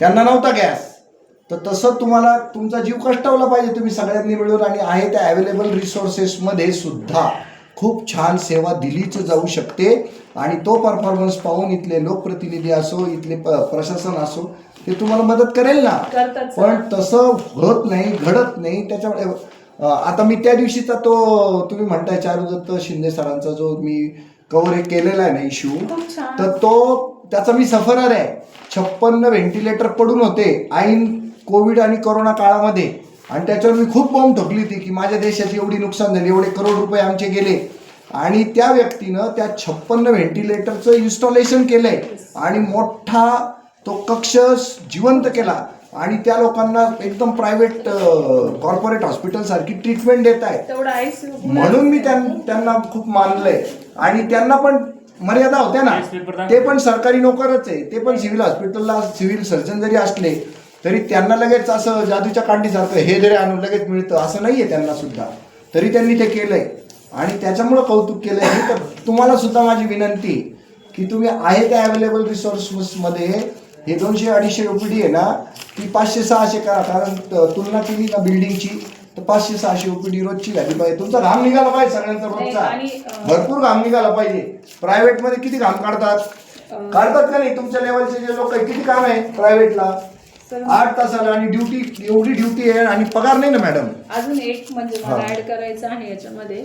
त्यांना नव्हता गॅस. तर तसं तुम्हाला तुमचा जीव कष्टावला पाहिजे तुम्ही सगळ्यांनी मिळून आणि आहे त्या अवेलेबल रिसोर्सेसमध्ये सुद्धा. खूप छान सेवा दिलीच जाऊ शकते. आणि तो परफॉर्मन्स पाहून इथले लोकप्रतिनिधी असो इथले प्रशासन असो ते तुम्हाला मदत करेल ना. पण तसं होत नाही घडत नाही. त्याच्यामुळे आता मी त्या दिवशीचा तो तुम्ही म्हणताय चारुदत्त शिंदे सरांचा जो मी कव्हर हे केलेला आहे ना इश्यू तर तो त्याचा मी सफरर आहे. छप्पन्न व्हेंटिलेटर पडून होते. ऐन कोविड आणि कोरोना काळामध्ये. आणि त्याच्यावर मी खूप बॉम्ब ठोकली होती की माझ्या देशाची एवढी नुकसान झाली. एवढे करोड रुपये आमचे गेले. आणि त्या व्यक्तीनं त्या छप्पन्न व्हेंटिलेटरचं इन्स्टॉलेशन केलंय. आणि मोठा तो कक्ष जिवंत केला. आणि त्या लोकांना एकदम प्रायव्हेट कॉर्पोरेट हॉस्पिटल सारखी ट्रीटमेंट देत आहे म्हणून मी त्यां- त्यांना खूप मानलंय. आणि त्यांना पण मर्यादा होत्या ना. ते पण सरकारी नोकरच आहे. ते पण सिव्हिल हॉस्पिटलला सिव्हिल सर्जन जरी असले तरी त्यांना लगेच असं जादूच्या कांडीसारखं हे जरी आणून लगेच मिळतं असं नाहीये त्यांना सुद्धा. तरी त्यांनी ते केलंय. आणि त्याच्यामुळं कौतुक केलंय. मी तर तुम्हाला सुद्धा माझी विनंती की तुम्ही आहे त्या अवेलेबल रिसोर्समध्ये हे दोनशे अडीचशे ओपीडी आहे ना ती पाचशे सहाशे करा. कारण तुलना केली ना बिल्डिंगची तर पाचशे सहाशे ओपीडी रोजची झाली पाहिजे. तुमचा घाम निघाला पाहिजे सगळ्यांचा रोजचा. भरपूर घाम निघाला पाहिजे. प्रायव्हेटमध्ये किती घाम काढतात? काढतात का नाही? तुमच्या लेवलचे जे लोक आहे किती काम आहे प्रायव्हेटला आठ तासाला आणि ड्युटी एवढी ड्युटी आहे आणि पगार नाही ना मॅडम अजून एक म्हणजे मला ऍड करायचं आहे याच्यामध्ये.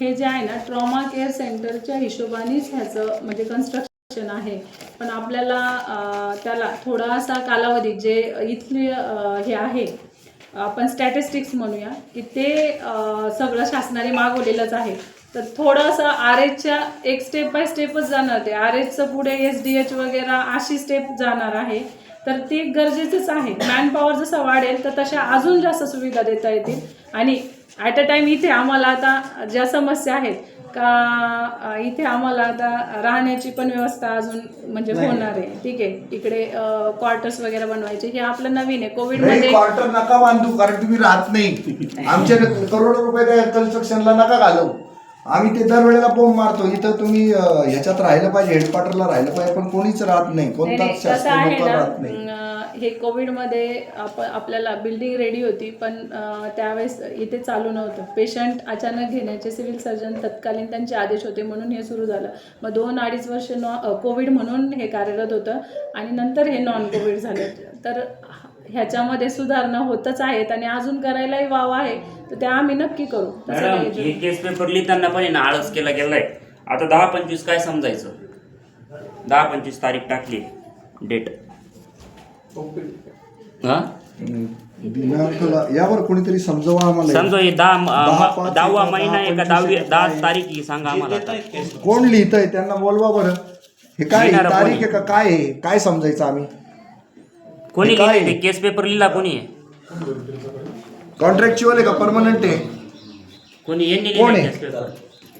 हे जे आहे ना ट्रॉमा केअर सेंटरच्या हिशोबानेच ह्याचं म्हणजे कन्स्ट्रक्शन आहे. पण आपल्याला त्याला थोडासा कालावधी जे इथले हे आहे आपण स्टॅटिस्टिक्स म्हणूया की ते सगळं शासनाने मागवलेलंच आहे. तर थोडंसं आर एचच्या एक स्टेप बाय स्टेपच जाणार ते. आर एचचं पुढे एस डी एच वगैरे अशी स्टेप जाणार आहे. तर ते गरजेचंच आहे. मॅनपॉवर जसं वाढेल तर तशा अजून जास्त सुविधा देता येतील. आणि ॲट अ टाइम इथे आम्हाला आता ज्या समस्या आहेत का इथे आम्हाला आता राहण्याची पण व्यवस्था अजून म्हणजे होणार आहे. ठीक आहे. इकडे क्वार्टर्स वगैरे बनवायचे. हे आपलं नवीन आहे. कोविडमध्ये क्वार्टर नका बांधू कारण तुम्ही राहत नाही. आमच्या करोडो रुपये त्या कन्स्ट्रक्शनला नका घालवू आम्ही ते दरवेळेला बोंब मारतो. इथं तुम्ही अं, ह्याच्यात राहिलं पाहिजे हेडक्वार्टरला राहिलं पाहिजे पण कोणीच राहत नाही. कोणताच कसं आहे ना. राहत नाही. अं, हे कोविडमध्ये आप आपल्याला बिल्डिंग रेडी होती पण त्यावेळेस इथे चालू नव्हतं. पेशंट अचानक घेण्याचे सिव्हिल सर्जन तत्कालीन त्यांचे आदेश होते म्हणून हे सुरू झालं. मग दोन अडीच वर्ष नॉ कोविड म्हणून हे कार्यरत होतं आणि नंतर हे नॉन कोविड झालं. तर ह्याच्यामध्ये सुधारणा होतच आहेत आणि अजून करायलाही वाव आहे. तर ते आम्ही नक्की करू. मॅडम हे केस पेपर लिहिताना पण आहे ना आळस केला गेलाय. आता दहा पंचवीस काय समजायचं? दहा पंचवीस तारीख टाकली. डेट हा दिनांकला यावर कोणीतरी समजवा आम्हाला समजा हे दहा दहा, दहावा दहा, महिना आहे का पंचवीस दहावी दहा? तारीख ही सांगा आम्हाला आता. कोण लिहितंय त्यांना बोलवा बरं हे काय आहे? लिहिणारं तारीख? आहे का काय आहे काय समजायचं आम्ही कोणी काय लिहिले ते केस पेपर लिहिला कोणी आहे कॉन्ट्रॅक्च्युअल आहे का परमनंट आहे कोणी यांनी कोण लिहिले आहे? केस पेपर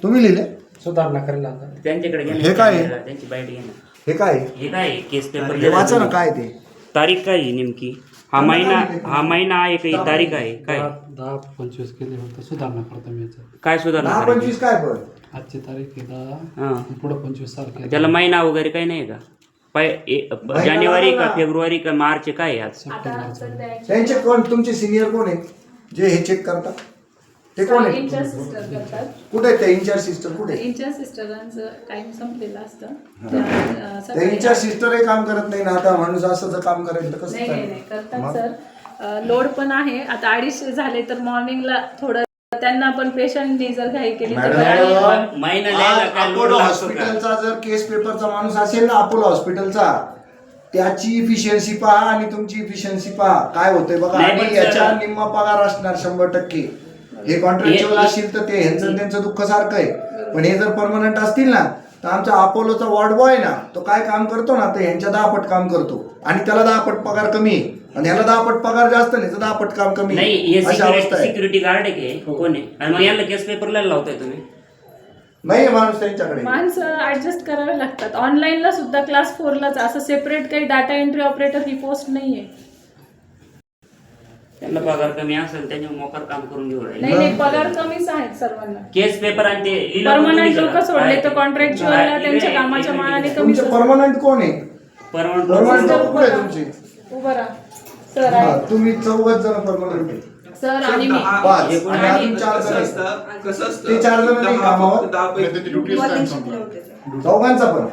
तुम्ही लिहिले सुधारणा करायला त्यांच्याकडे. हे काय आहे? त्यांची बाईट घे ना हे काय आहे? हे काय आहे? केस पेपर हे वाचा ना लिहिला काय ते तारीख काय आहे नेमकी? हा महिना हा महिना आहे का ही तारीख आहे? काय? दहा दहा पंचवीस केले फक्त सुधारणा करतो मी याच्यात काय सुधारणा दहा करायची? पंचवीस काय पण? आजची तारीख आहे दहा. हा. पुढं पंचवीस तारखे त्याला महिना वगैरे काही नाही का? पै ए- जानेवारी का फेब्रुवारी का मार्च काय आहे आज? आता सध्या त्यांचे कोण तुमचे सिनियर कोण आहे? जे हे चेक करतात? ते कोण आहे? इंचर सिस्टर करतात. कुठे आहेत त्या इंचार्ज सिस्टर कुठे आहेत? इंचर सिस्टरांचं टाइम संपलेलं असतं. त्या, अं, त्या सकाळी- इंचार्ज सिस्टर हे काम करत नाही ना आता? माणूस असं जर काम करायचं तर कसं नाही नाही नाही. चालेल? करतात? सर. लोड पण आहे. आता अडीचशे झाले तर मॉर्निंगला थोडं त्यांना पण पेशंटनी जर घाई केली तर मॅडम, सकाळी- महिना लिहायला आज काय अपोलो लोड लागतो का? हॉस्पिटलचा जर केस पेपरचा माणूस असेल ना अपोलो हॉस्पिटलचा त्याची इफिशियन्सी पहा आणि तुमची इफिशियन्सी पहा. काय होतंय बघा नाही, आणि याच्या निम्मा पगार असणार शंभर टक्के. हे कॉन्ट्रॅक्च्युअल हे- असेल तर ते ह्यांचं त्यांचं दुःख सारखं आहे. पण हे जर परमनंट असतील ना तर आमचा अपोलोचा वॉर्ड बॉय ना तो काय काम करतो ना तर ह्यांच्या दहा पट काम करतो. आणि त्याला दहा पट पगार कमी आहे. आणि ह्याला दहा पट पगार जास्त नाही तर दहा पट काम कमी नाही आहे. हे अशी अवस्था सिक्युरिटी आहे. सिक्युरिटी गार्ड आहे की? कोण आहे? आणि मग याला केस पेपरला लावताय तुम्ही? नाही आहे माणूस त्यांच्याकडे माणसं ऍडजस्ट करावे लागतात. ऑनलाईनला सुद्धा क्लास फोरलाच असं सेपरेट काही डाटा एंट्री ऑपरेटर ही पोस्ट नाहीये. त्यांना पगार कमी असेल त्यांनी मोकार काम करून घेऊ राहिले. नाही नाही पगार कमीच आहेत सर्वांना. केस पेपर आणि ते परमनंट लोक. सोडले तर काय? कॉन्ट्रॅक्च्युअलला? त्यांच्या कामाच्या मानाने. कमीच तुमचे परमनंट कोण आहे? परमनंट परमनंट कुठे आहे तुमची? उभं राहा. सर हा, आहे तुम्ही चौघच जण परमनंट आहे सर आणि मी. पाच. एकूण आणि आणि अजून चार कसं जण आहेत. असतं? कसं असतं? ते चार जण नाही दहा- कामावर? दहा पैकी ड्युटी चौघांचा पण.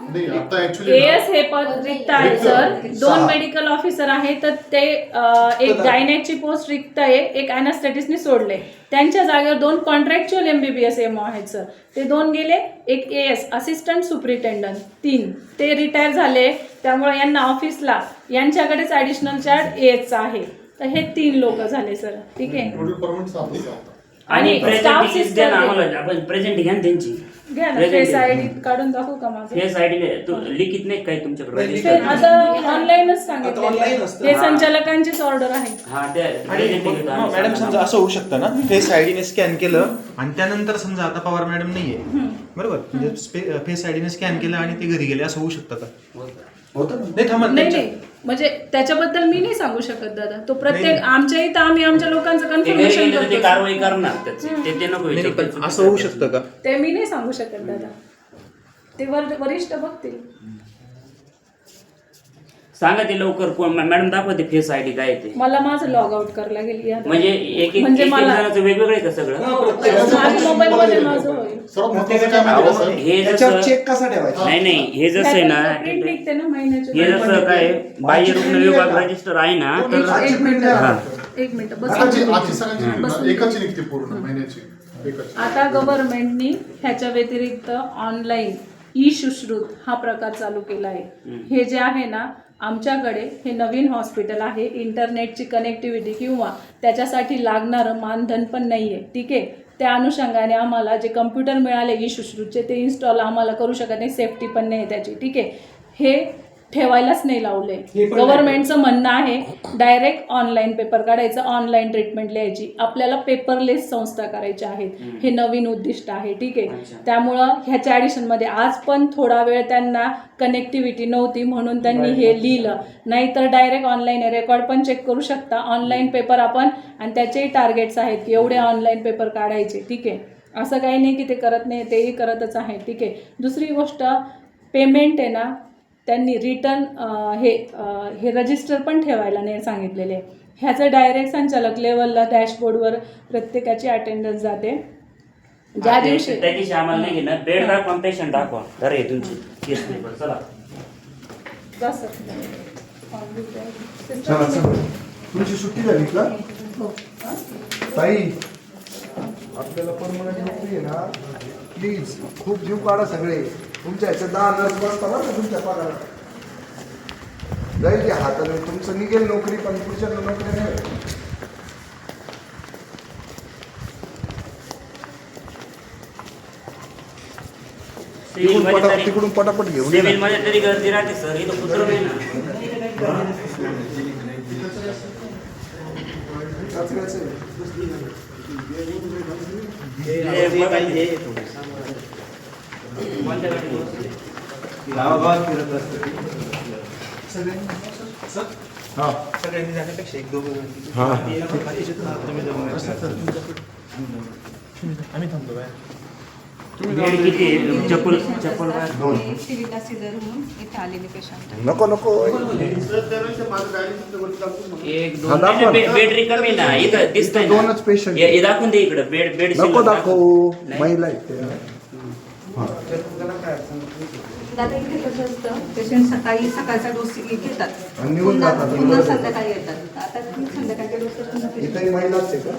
नाही आता ऍक्च्युली एएस हे पद रिक्त आहे सर. दोन. मेडिकल ऑफिसर आहे तर ते अ, एक गायनेकची पोस्ट रिक्त आहे एक अॅनास्टॅटिसने सोडले. त्यांच्या जागेवर दोन कॉन्ट्रॅक्च्युअल एमबीबीएस एमओ आहेत सर. ते दोन गेले एक एएस असिस्टंट सुप्रिटेंडंट तीन. ते रिटायर झाले त्यामुळे यांना ऑफिसला यांच्याकडेच ॲडिशनल चार्ज एएसचा आहे. तर हे तीन लोक झाले सर. ठीक आहे? टोटल परमनंट सात होते. आता आणि आणि प्रेझेंट दे. आम्हाला आपण प्रेझेंट घ्या ना त्यांची. घ्या ना Present फेस आहे. आय डी काढून दाखवू का माझं फेस आयडी तू लिखित नाही काय तुमच्याकडे नाही, register? आता ऑनलाईनच आता सांगितलेलं online आहे. असतं. हे हा. संचालकांचीच ऑर्डर आहे हा त्या आणि present मग- ticket आम्ही मॅडम समजा ना. असं होऊ शकतं ना फेस आयडीने स्कॅन केलं आणि त्यानंतर समजा आता पवार मॅडम नाहीये बरोबर म्हणजे फेस आयडीने स्कॅन केलं आणि ते घरी गेले असं होऊ शकतं का होतं ना? नाही थांबा नाही त्यांच्या- नाही. म्हणजे त्याच्याबद्दल मी नाही सांगू शकत दादा. तो प्रत्येक. आमच्या इथं आम्ही आमच्या लोकांचं ते घरी कन्फर्मेशन गेले तर ते करतो कारवाई करणार त्याची ते ते नको नाही, नाही, विचारू. पण असं होऊ शकतं का? ते मी नाही सांगू शकत दादा. ते वर वरिष्ठ बघतील. सांगा ते लवकर कोण मॅडम दाखवते फेस आयडी काय आहे ते. मला माझं लॉग आउट करायला गेली याद. म्हणजे एक एक म्हणजे एक- एक मला जणाचं वेगवेगळं आहे का सगळं? माझ्या मोबाईल मध्ये माझं होईल. सर्वात महत्वाचं काय माहिती अहो, आहे सर हे त्याच्यावर जसं चेक कसा ठेवायचा? नाही नाही हे जसं आहे ना निघते हे जसं काय बाह्य रुग्ण विभाग रजिस्टर आहे ना तर एक- आजची एक print मिनिट. एक बस. आजची सगळ्यांची निघते. ना, एकाची निघते पूर्ण महिन्याची. एकाची. आता गव्हर्नमेंटनी ह्याच्या व्यतिरिक्त ऑनलाईन ई सुश्रुत हा प्रकार चालू केला आहे. हे जे आहे ना आमच्याकडे हे नवीन हॉस्पिटल आहे इंटरनेटची कनेक्टिव्हिटी किंवा त्याच्यासाठी लागणारं मानधन पण नाही आहे ठीक आहे? त्या अनुषंगाने आम्हाला जे कम्प्युटर मिळाले ई सुश्रुतचे ते इन्स्टॉल आम्हाला करू शकत नाही सेफ्टी पण नाही आहे त्याची ठीक आहे? हे ठेवायलाच नाही लावले. गव्हर्नमेंटचं म्हणणं आहे डायरेक्ट ऑनलाईन पेपर काढायचं ऑनलाईन ट्रीटमेंट लिहायची. आपल्याला पेपरलेस संस्था करायच्या आहेत. हे नवीन उद्दिष्ट आहे ठीक आहे. त्यामुळं ह्याच्या ॲडिशनमध्ये आज पण थोडा वेळ त्यांना कनेक्टिव्हिटी नव्हती म्हणून त्यांनी हे लिहिलं. नाहीतर डायरेक्ट ऑनलाईन रेकॉर्ड पण चेक करू शकता. ऑनलाईन पेपर आपण आणि त्याचेही टार्गेट्स आहेत की एवढे ऑनलाईन पेपर काढायचे ठीक आहे. असं काही नाही की ते करत नाही तेही करतच आहे ठीक आहे. दुसरी गोष्ट पेमेंट आहे ना त्यांनी रिटर्न हे हे रजिस्टर पण ठेवायला नाही सांगितलेले. आहे. ह्याचं डायरेक्ट संचालक लेवलला डॅशबोर्डवर प्रत्येकाची अटेंडन्स जाते. ज्या दिवशी त्या दिवशी आम्हाला नाही घेणार. बेड दाखवा पेशंट दाखवा. तर तुमची. केस पेपर चला. जा सर. चला चला. तुमची सुट्टी झाली का? हो. ताई आपल्याला परमनंट नोकरी आहे ना? प्लीज खूप जीव काढा सगळे. तुमच्या ह्याच्यात दहा नर्स बसता बरं का तुमच्या पगारात जाईल ते हाताने तुमचं निघेल नोकरी पण पुढच्या नोकरी नाही तिकडून पटापट घेऊन तरी गर्दी राहते सर इथं कुत्र नाही ना सगळ्यांनी जाण्यापेक्षा एक दोघं आम्ही थांबतो बाहेर इथे आलेले पेशंट नको नको बेड रिकामी ना इथं दिसतंय. दोनच हे दाखवून दे इकडं बेड बेड नको दाखवू. महिला. दादा इथे कसं असतं? पेशंट सकाळी सकाळचा डोस घेतात. पुन्हा संध्याकाळी येतात. आता संध्याकाळच्या डोस इथंही महिलाच आहे का?